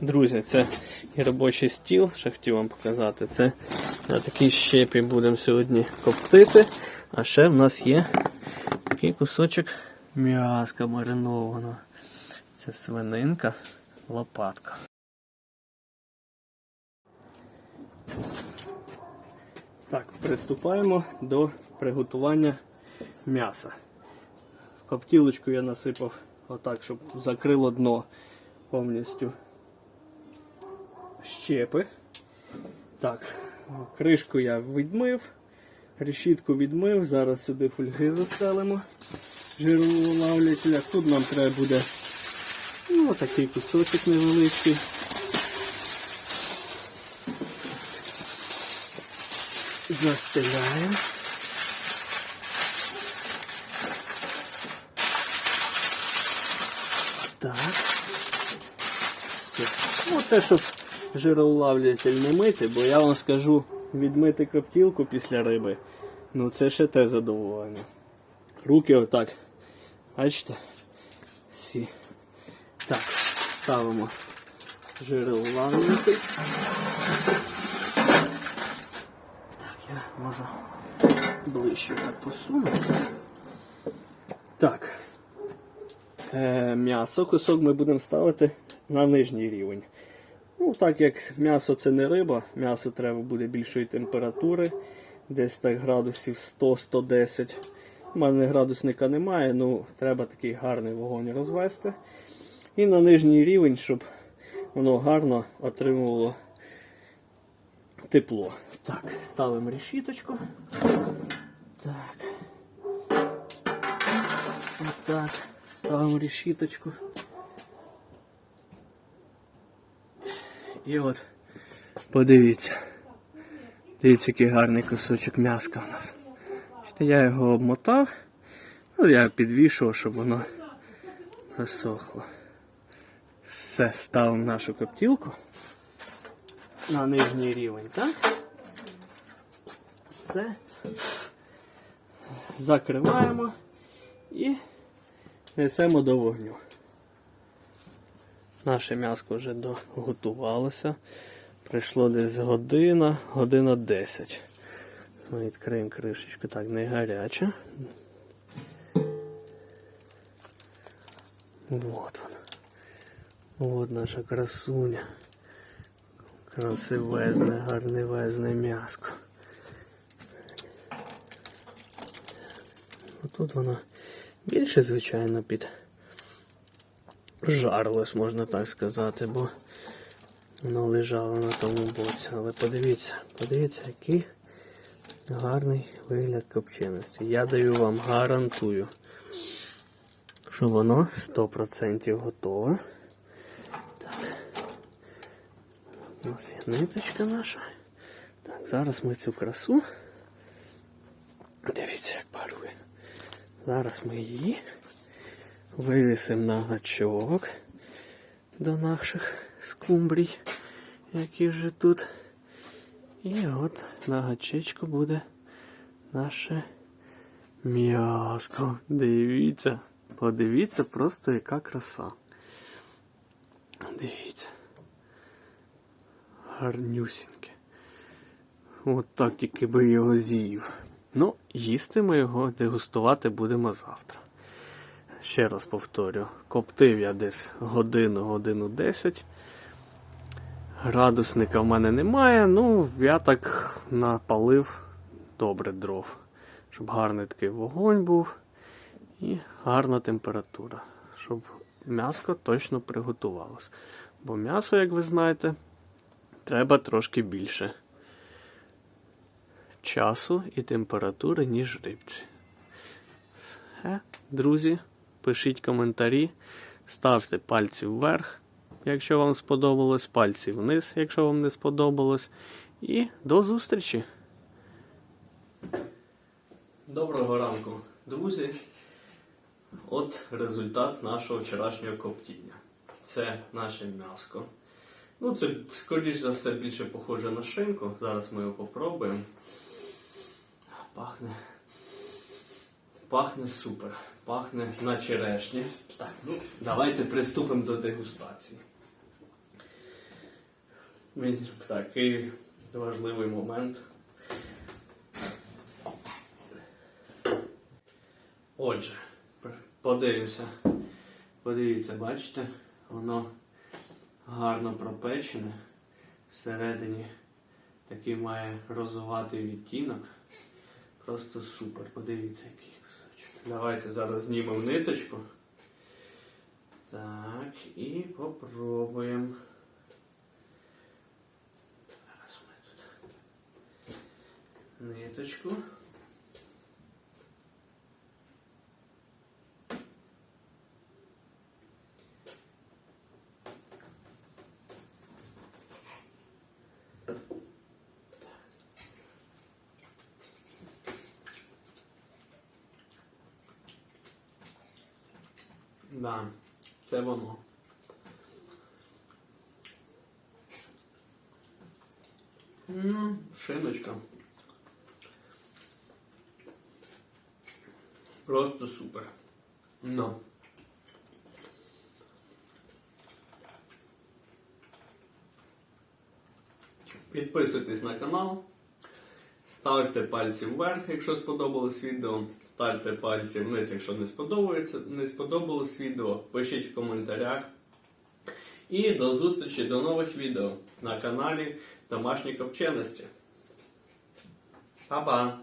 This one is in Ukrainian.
Друзі, це і робочий стіл, що хотів вам показати. Це на такій щепі будемо сьогодні коптити. А ще в нас є такий кусочок м'яска маринованого. Це свининка, лопатка. Так, приступаємо до приготування м'яса. Коптілочку я насипав отак, щоб закрило дно повністю щепи. Так, кришку я відмив, решітку відмив, зараз сюди фольги застелимо жироулавлятеля. Тут нам треба буде ну, такий кусочок невеличкий. Застеляємо. Так. Ну, те, щоб жироулавлюватель не мити, бо я вам скажу, відмити коптілку після риби, ну це ще те задоволення. Руки отак. Бачите? Всі. Так, ставимо жироулавлюватель. Так, я можу ближче так посунути. Так. Е, м'ясо, кусок ми будемо ставити на нижній рівень. Ну, Так як м'ясо це не риба, м'ясо треба буде більшої температури, десь так градусів 100-110. У мене градусника немає, ну треба такий гарний вогонь розвести. І на нижній рівень, щоб воно гарно отримувало тепло. Так, ставимо решіточку. Так. Отак. Ставимо решіточку. І от подивіться. Дивіться, який гарний кусочок м'яска у нас. Я його обмотав, ну я підвішував, щоб воно розсохло. Все, ставимо нашу коптілку на нижній рівень, так? Все. Закриваємо і несемо до вогню. Наше м'яско вже доготувалося. Прийшло десь година, година 10. Ми відкриємо кришечку, так, не гаряча. Вот вона. Вот наша красуня. Красивезне, гарнивезне м'яско. Тут воно більше, звичайно, під жарлес, можна так сказати, бо воно лежало на тому боці. Але подивіться, подивіться, який гарний вигляд копченості. Я даю вам гарантую, що воно 100% готове. Так. У нас є ниточка наша. Так, зараз ми цю красу. Дивіться, як парує. Зараз ми її вивісимо на гачок до наших скумбрій, які вже тут. І от на гачечку буде наше м'яско. Дивіться, подивіться просто яка краса. Дивіться. Гарнюсіньке. От так тільки би його з'їв. Ну, їсти ми його дегустувати будемо завтра. Ще раз повторю, коптив я десь годину, годину 10. Градусника в мене немає, ну я так напалив добре дров, щоб гарний такий вогонь був і гарна температура, щоб м'ясо точно приготувалось. Бо м'ясо, як ви знаєте, треба трошки більше часу і температури, ніж рибці. Все, друзі, пишіть коментарі, ставте пальці вверх, якщо вам сподобалось, пальці вниз, якщо вам не сподобалось. І до зустрічі! Доброго ранку, друзі! От результат нашого вчорашнього коптіння. Це наше м'яско. Ну, це, скоріш за все, більше похоже на шинку. Зараз ми його попробуємо. Пахне. Пахне супер. Пахне на черешні. Так, ну, давайте приступимо до дегустації. Такий важливий момент. Отже, подивимося. Подивіться, бачите, воно гарно пропечене. Всередині такий має розуватий відтінок. Просто супер. Подивіться, який. Давайте зараз знімемо ниточку. Так, і попробуємо. Ниточку. Да, це воно. М, Шиночка. Просто супер. Ну. Підписуйтесь на канал. Ставте пальці вверх, якщо сподобалось відео. Ставте пальці вниз, якщо не сподобається, не сподобалось відео. Пишіть в коментарях. І до зустрічі до нових відео на каналі Домашні Копченості. Па-па!